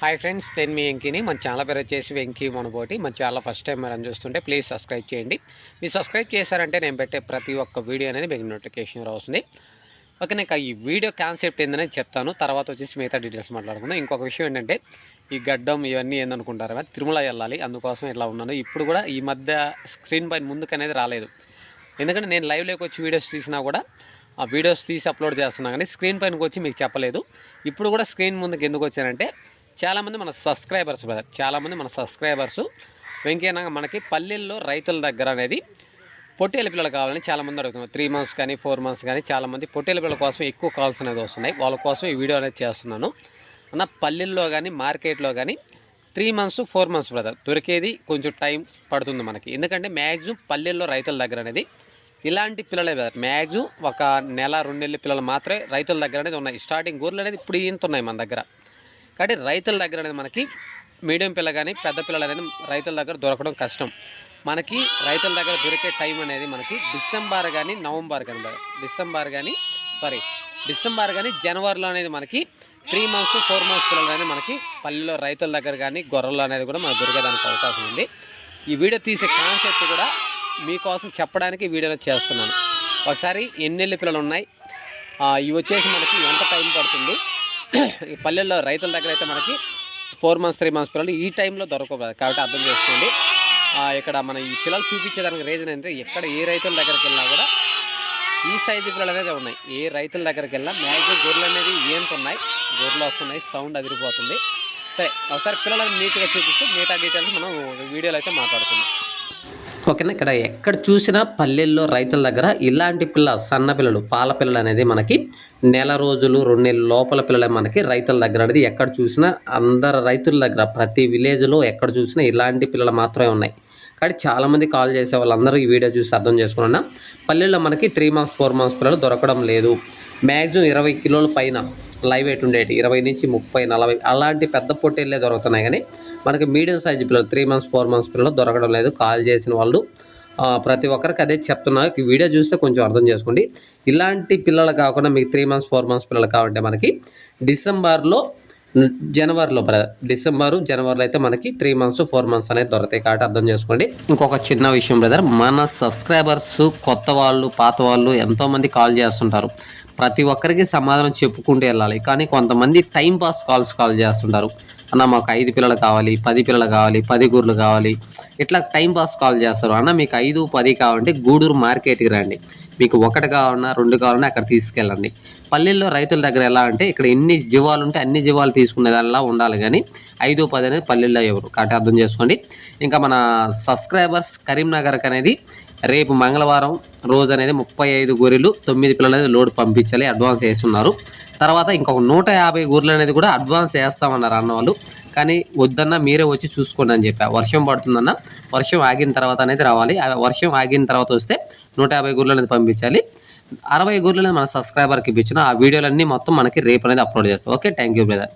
Hi friends నేను మీ వెంకీని. మన channel పేరు వచ్చేసి వెంకీ మనబోటి మన ఛానల్ ఫస్ట్ టైం మనం చూస్తుంటే ప్లీజ్ సబ్స్క్రైబ్ చేయండి. మీరు సబ్స్క్రైబ్ చేశారంటే నేను పెట్టే ప్రతి ఒక్క వీడియో అనేది మీకు నోటిఫికేషన్ వస్తుంది. ఓకే నాకు ఈ వీడియో కాన్సెప్ట్ ఏందని చెప్తాను. తర్వాత వచ్చేసి మిగతా డీటెయిల్స్ మాట్లాడుకుందాం. ఇంకొక విషయం ఏంటంటే ఈ గడ్డం ఇవన్నీ ఏందనుకుంటారు కదా తిరుమల వెళ్ళాలి. అందుకోసం ఇట్లా ఉన్నాను. ఇప్పుడు కూడా ఈ మధ్య స్క్రీన్ పైన ముందుకు అనేది రాలేదు. ఎందుకంటే నేను లైవ్లోకి వచ్చి వీడియోస్ తీసినా కూడా ఆ వీడియోస్ తీసి అప్లోడ్ చేస్తున్నా కానీ స్క్రీన్ పైనకి వచ్చి మీకు చెప్పలేదు. ఇప్పుడు కూడా స్క్రీన్ ముందుకు ఎందుకు వచ్చానంటే చాలామంది మన సబ్స్క్రైబర్స్ బ్రదర్ చాలామంది మన సబ్స్క్రైబర్స్. వెంకయ్యనగా మనకి పల్లెల్లో రైతుల దగ్గర అనేది పొట్టేల పిల్లలు కావాలని చాలామంది అడుగుతున్నారు. త్రీ మంత్స్ కానీ ఫోర్ మంత్స్ కానీ చాలామంది పొట్టేల పిల్లల కోసం ఎక్కువ కాల్స్ అనేది వస్తున్నాయి. వాళ్ళ కోసం ఈ వీడియో అనేది చేస్తున్నాను. అన్న పల్లెల్లో కానీ మార్కెట్లో కానీ three months four months brother దొరికేది కొంచెం టైం పడుతుంది మనకి. ఎందుకంటే మ్యాక్సిమం పల్లెల్లో రైతుల దగ్గర అనేది ఇలాంటి పిల్లలే బ్రదర్. మ్యాక్సిమం ఒక నెల రెండు నెలల పిల్లలు మాత్రమే రైతుల దగ్గర అనేది ఉన్నాయి. స్టార్టింగ్ గూర్లు అనేది ఇప్పుడు ఇంత ఉన్నాయి మన దగ్గర. కాబట్టి రైతుల దగ్గర అనేది మనకి మీడియం పిల్ల కానీ పెద్ద పిల్లలు అనేది రైతుల దగ్గర దొరకడం కష్టం. మనకి రైతుల దగ్గర దొరికే టైం అనేది మనకి డిసెంబర్ కానీ నవంబర్ కానీ డిసెంబర్ కానీ సారీ డిసెంబర్ కానీ జనవరిలో అనేది మనకి త్రీ మంత్స్ ఫోర్ మంత్స్ పిల్లలు అనేది మనకి పల్లెలో రైతుల దగ్గర కానీ గొర్రెలు అనేది కూడా మనకు దొరికేదానికి అవకాశం ఉంది. ఈ వీడియో తీసే కాన్సెప్ట్ కూడా మీకోసం చెప్పడానికి వీడియోలో చేస్తున్నాను. ఒకసారి ఎన్నెల్లి పిల్లలు ఉన్నాయి? ఇవి వచ్చేసి మనకి ఎంత టైం పడుతుంది? ఈ పల్లెల్లో రైతుల దగ్గర అయితే మనకి ఫోర్ మంత్స్ త్రీ మంత్స్ పిల్లలు ఈ టైంలో దొరకవు కాబట్టి అర్థం చేసుకోండి. ఇక్కడ మన ఈ పిల్లలు చూపించేదానికి రీజన్ ఏంటంటే ఎక్కడ ఏ రైతుల దగ్గరికి వెళ్ళినా కూడా ఈ సైజు పిల్లలు అనేది ఉన్నాయి. ఏ రైతుల దగ్గరికి వెళ్ళినా మ్యాక్సిమం గొర్రెలు అనేది ఏంటున్నాయి గొర్రెలు వస్తున్నాయి సౌండ్ అదిరిపోతుంది. సరే ఒకసారి పిల్లలను నీట్గా చూపిస్తూ మిగతా డీటెయిల్స్ మనం వీడియోలో అయితే మాట్లాడుకుందాం. ఓకేనా ఇక్కడ ఎక్కడ చూసినా పల్లెల్లో రైతుల దగ్గర ఇలాంటి పిల్ల సన్న పిల్లలు పాల పిల్లలు అనేది మనకి నెల రోజులు రెండు నెలల లోపల పిల్లలే మనకి రైతుల దగ్గర అనేది ఎక్కడ చూసినా అందరు రైతుల దగ్గర ప్రతి విలేజ్లో ఎక్కడ చూసినా ఇలాంటి పిల్లలు మాత్రమే ఉన్నాయి. కానీ చాలామంది కాల్ చేసే వాళ్ళందరూ ఈ వీడియో చూసి అర్థం చేసుకున్నా పల్లెల్లో మనకి త్రీ మంత్స్ ఫోర్ మంత్స్ పిల్లలు దొరకడం లేదు. మ్యాక్సిమం ఇరవై కిలోల పైన లైవ్ వెయిట్ ఉండేటి ఇరవై నుంచి ముప్పై నలభై అలాంటి పెద్ద పొట్టేళ్ళే దొరుకుతున్నాయి. కానీ మనకి మీడియం సైజు పిల్లలు త్రీ మంత్స్ ఫోర్ మంత్స్ పిల్లలు దొరకడం లేదు. కాల్ చేసిన వాళ్ళు ప్రతి ఒక్కరికి అదే చెప్తున్నారు ఈ వీడియో చూస్తే కొంచెం అర్థం చేసుకోండి. ఇలాంటి పిల్లలు కాకుండా మీకు త్రీ మంత్స్ ఫోర్ మంత్స్ పిల్లలు కావాలంటే మనకి డిసెంబర్లో జనవరిలో డిసెంబరు జనవరిలో అయితే మనకి త్రీ మంత్స్ ఫోర్ మంత్స్ అనేది దొరుకుతాయి కాబట్టి అర్థం చేసుకోండి. ఇంకొక చిన్న విషయం బ్రదర్ మన సబ్స్క్రైబర్స్ కొత్త వాళ్ళు పాత వాళ్ళు ఎంతోమంది కాల్ చేస్తుంటారు. ప్రతి ఒక్కరికి సమాధానం చెప్పుకుంటూ వెళ్ళాలి. కానీ కొంతమంది టైం పాస్ కాల్స్ కాల్ చేస్తుంటారు. అన్న మాకు ఐదు పిల్లలు కావాలి పది పిల్లలు కావాలి పది గూర్లు కావాలి. ఇట్లా టైం పాస్ కాల్ చేస్తారు. అన్న మీకు ఐదు పది కావాలంటే గూడూరు మార్కెట్కి రండి. మీకు ఒకటి కావాలన్నా రెండు కావాలన్నా అక్కడ తీసుకెళ్ళండి. పల్లెల్లో రైతుల దగ్గర ఎలా అంటే ఇక్కడ ఎన్ని జీవాలు ఉంటే అన్ని జీవాలు తీసుకునే దానిలా ఉండాలి. కానీ ఐదు పది అనేది పల్లెల్లో ఎవరు? కాబట్టి అర్థం చేసుకోండి. ఇంకా మన సబ్స్క్రైబర్స్ కరీంనగర్కి అనేది రేపు మంగళవారం రోజు అనేది ముప్పై ఐదు గొర్రెలు తొమ్మిది పిల్లలు అనేది లోడ్ పంపించాలి అడ్వాన్స్ వేస్తున్నారు. తర్వాత ఇంకొక నూట యాభై గొర్రెలు అనేది కూడా అడ్వాన్స్ వేస్తామన్నారు అన్న వాళ్ళు కానీ వద్దన్న మీరే వచ్చి చూసుకోండి అని చెప్పా. వర్షం పడుతుందన్న వర్షం ఆగిన తర్వాత అనేది రావాలి. వర్షం ఆగిన తర్వాత వస్తే నూట యాభై గొర్రెలు అనేది పంపించాలి. అరవై గొర్రెలు అనేది మన సబ్స్క్రైబర్కి ఇప్పించిన ఆ వీడియోలన్నీ మొత్తం మనకి రేపు అనేది అప్లోడ్ చేస్తాం. Okay thank you brother.